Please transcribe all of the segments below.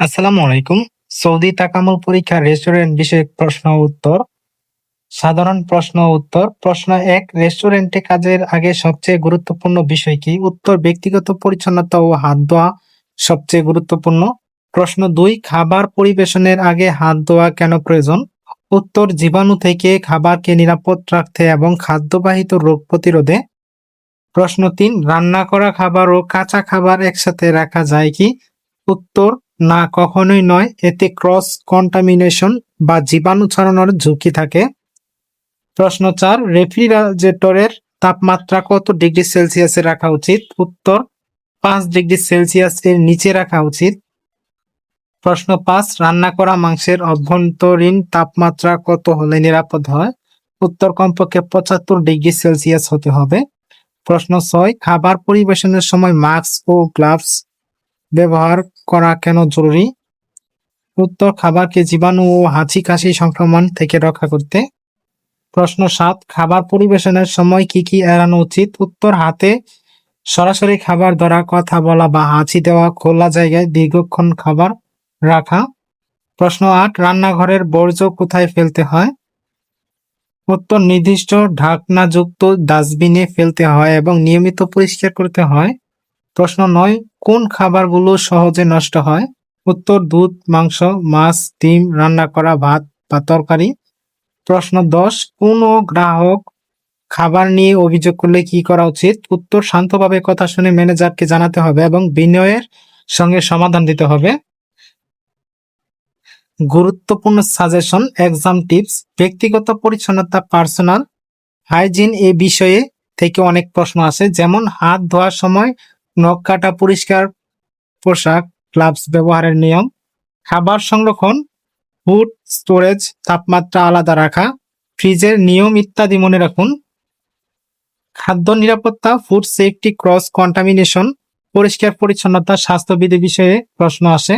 আসসালামু আলাইকুম। সৌদি তাকামুল পরীক্ষা রেস্টুরেন্ট বিষয়ক প্রশ্ন উত্তর। সাধারণ প্রশ্ন উত্তর। প্রশ্ন এক, রেস্টুরেন্টে কাজের আগে সবচেয়ে গুরুত্বপূর্ণ বিষয় কি? উত্তর, ব্যক্তিগত পরিচ্ছন্নতা ও হাত ধোয়া সবচেয়ে গুরুত্বপূর্ণ। প্রশ্ন দুই, খাবার পরিবেশনের আগে হাত ধোয়া কেন প্রয়োজন? উত্তর, জীবাণু থেকে খাবারকে নিরাপদ রাখতে এবং খাদ্যবাহিত রোগ প্রতিরোধে। প্রশ্ন তিন, রান্না করা খাবার ও কাঁচা খাবার একসাথে রাখা যায় কি? উত্তর না কখনোই নয়, এতে ক্রস কন্টামিনেশন বা জীবাণু ছড়ানোর ঝুঁকি থাকে। প্রশ্ন চার, রেফ্রিজারেটরের তাপমাত্রা কত ডিগ্রি সেলসিয়াসে রাখা উচিত? উত্তর, পাঁচ ডিগ্রি সেলসিয়াস এর নিচে রাখা উচিত। প্রশ্ন পাঁচ, রান্না করা মাংসের অভ্যন্তরীণ তাপমাত্রা কত হলে নিরাপদ হয়? উত্তর, কমপক্ষে পঁচাত্তর ডিগ্রি সেলসিয়াস হতে হবে। প্রশ্ন ছয়, খাবার পরিবেশনের সময় মাস্ক ও গ্লাভস ব্যবহার করা কেন জরুরি? উত্তর, খাবারকে জীবাণু ও হাঁচি কাশি সংক্রমণ থেকে রক্ষা করতে। প্রশ্ন সাত, খাবার পরিবেশনের সময় কি কি এড়ানো উচিত? উত্তর, হাতে সরাসরি খাবার ধরা, কথা বলা বা হাঁচি দেওয়া, খোলা জায়গায় দীর্ঘক্ষণ খাবার রাখা। প্রশ্ন আট, রান্নাঘরের বর্জ্য কোথায় ফেলতে হয়? উত্তর, নির্দিষ্ট ঢাকনাযুক্ত ডাস্টবিনে ফেলতে হয় এবং নিয়মিত পরিষ্কার করতে হয়। প্রশ্ন নয়, কোন খাবারগুলো সহজে নষ্ট হয়? উত্তর, দুধ, মাংস, মাছ, ডিম, রান্না করা ভাত বা তরকারি। প্রশ্ন দশ, কোন গ্রাহক খাবার নিয়ে অভিযোগ করলে কি করা উচিত? উত্তর, শান্তভাবে কথা শুনে ম্যানেজারকে জানাতে হবে এবং বিনয়ের সঙ্গে সমাধান দিতে হবে। গুরুত্বপূর্ণ সাজেশন এক্সাম টিপস ব্যক্তিগত পরিচ্ছন্নতা পার্সোনাল হাইজিন এ বিষয়ে থেকে অনেক প্রশ্ন আসে, যেমন হাত ধোয়ার সময় নখ কাটা পরিষ্কার পোশাক গ্লাভস ব্যবহারের নিয়ম। খাবার সংরক্ষণ ফুড স্টোরেজ তাপমাত্রা আলাদা রাখা, ফ্রিজের নিয়ম ইত্যাদি মনে রাখুন। খাদ্য নিরাপত্তা ফুড সেফটি ক্রস কন্টামিনেশন পরিষ্কার পরিচ্ছন্নতা স্বাস্থ্যবিধি বিষয়ে প্রশ্ন আসে।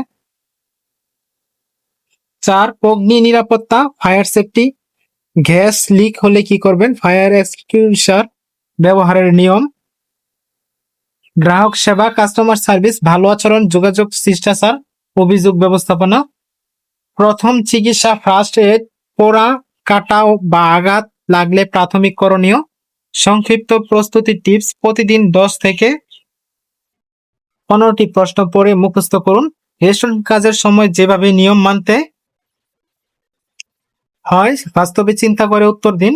চার, অগ্নি নিরাপত্তা ফায়ার সেফটি গ্যাস লিক হলে কি করবেন? ফায়ার এক্সটিংগুইশার ব্যবহারের নিয়ম। গ্রাহক সেবা কাস্টমার সার্ভিস ভালো আচরণ, যোগাযোগ শিষ্টাচার অভিযোগ ব্যবস্থাপনা। প্রথম চিকিৎসা ফার্স্ট এড পোড়া কাটা বা আঘাত লাগলে প্রাথমিক করণীয়। সংক্ষিপ্ত প্রস্তুতি টিপস প্রতিদিন দশ থেকে পনেরোটি প্রশ্ন পড়ে মুখস্থ করুন। রেশন কাজের সময় যেভাবে নিয়ম মানতে হয়, বাস্তবে চিন্তা করে উত্তর দিন।